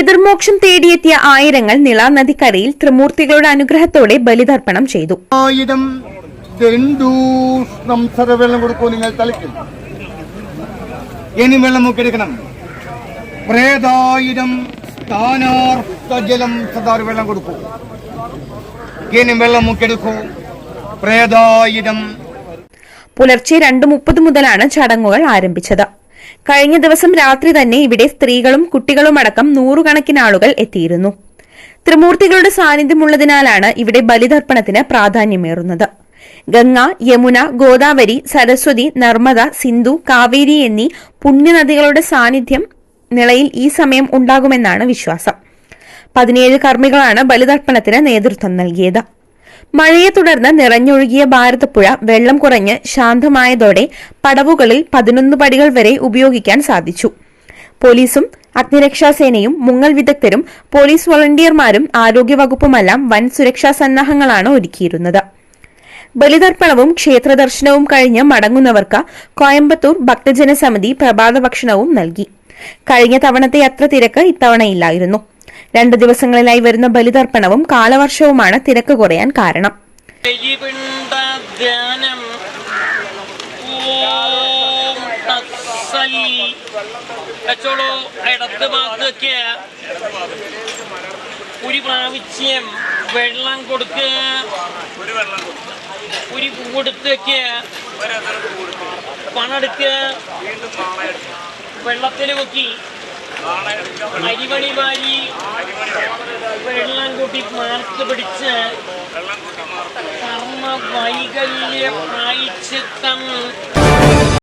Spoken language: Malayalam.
പിതൃമോക്ഷം തേടിയെത്തിയ ആയിരങ്ങൾ നിള നദിക്കരയിൽ ത്രിമൂർത്തികളുടെ അനുഗ്രഹത്തോടെ ബലിതർപ്പണം ചെയ്തു. ആയിരം തെണ്ടൂഷ്ണം സദ വെള്ളം കൊടുക്കൂ നിങ്ങൾ തളിക്കും ഇനി വെള്ളം മുക്കെടുക്കണം പ്രേതായിരം സ്ഥാനാർത്ഥ ജലം സദാർ വെള്ളം കൊടുക്കൂ. ഇനി വെള്ളം മുക്കെടുക്കൂ പ്രേതായിരം പുലർച്ചെ രണ്ട് മുപ്പത് മുതലാണ് ചടങ്ങുകൾ ആരംഭിച്ചത്. കഴിഞ്ഞ ദിവസം രാത്രി തന്നെ ഇവിടെ സ്ത്രീകളും കുട്ടികളുമടക്കം നൂറുകണക്കിന് ആളുകൾ എത്തിയിരുന്നു. ത്രിമൂർത്തികളുടെ സാന്നിധ്യമുള്ളതിനാലാണ് ഇവിടെ ബലിതർപ്പണത്തിന് പ്രാധാന്യമേറുന്നത്. ഗംഗ യമുന ഗോദാവരി സരസ്വതി നർമ്മദ സിന്ധു കാവേരി എന്നീ പുണ്യനദികളുടെ സാന്നിധ്യം നിളയിൽ ഈ സമയം ഉണ്ടാകുമെന്നാണ് വിശ്വാസം. പതിനേഴ് കർമ്മികളാണ് ബലിതർപ്പണത്തിന് നേതൃത്വം നൽകിയത്. മഴയെ തുടർന്ന് നിറഞ്ഞൊഴുകിയ ഭാരതപ്പുഴ വെള്ളം കുറഞ്ഞ് ശാന്തമായതോടെ പടവുകളിൽ പതിനൊന്ന് പടികൾ വരെ ഉപയോഗിക്കാൻ സാധിച്ചു. പോലീസും അഗ്നിരക്ഷാസേനയും മുങ്ങൽ വിദഗ്ധരും പോലീസ് വോളണ്ടിയർമാരും ആരോഗ്യവകുപ്പുമെല്ലാം വൻ സുരക്ഷാ സന്നാഹങ്ങളാണ് ഒരുക്കിയിരുന്നത്. ബലിതർപ്പണവും ക്ഷേത്രദർശനവും കഴിഞ്ഞ് മടങ്ങുന്നവർക്ക് കോയമ്പത്തൂർ ഭക്തജന സമിതി പ്രഭാത ഭക്ഷണവും നൽകി. കഴിഞ്ഞ തവണത്തെ അത്ര തിരക്ക് ഇത്തവണയില്ലായിരുന്നു രണ്ടു ദിവസങ്ങളിലായി വരുന്ന ബലിതർപ്പണവും കാലവർഷവുമാണ് തിരക്ക് കുറയാൻ കാരണം. തത്സൽ. വെച്ചോളൂ ഇടത്ത് ഭാഗത്തേക്ക് ഒരു പ്രാവശ്യം വെള്ളം കൊടുക്കുക ഒരു പൂവെടുത്തേക്ക് പണെടുക്ക വെള്ളത്തിൽ മുക്കി അരിമണി വാരി വെള്ളം കൂട്ടി മാർക്ക് പിടിച്ച് കർമ്മ വൈകല്യ പ്രായച്ചിത്തം.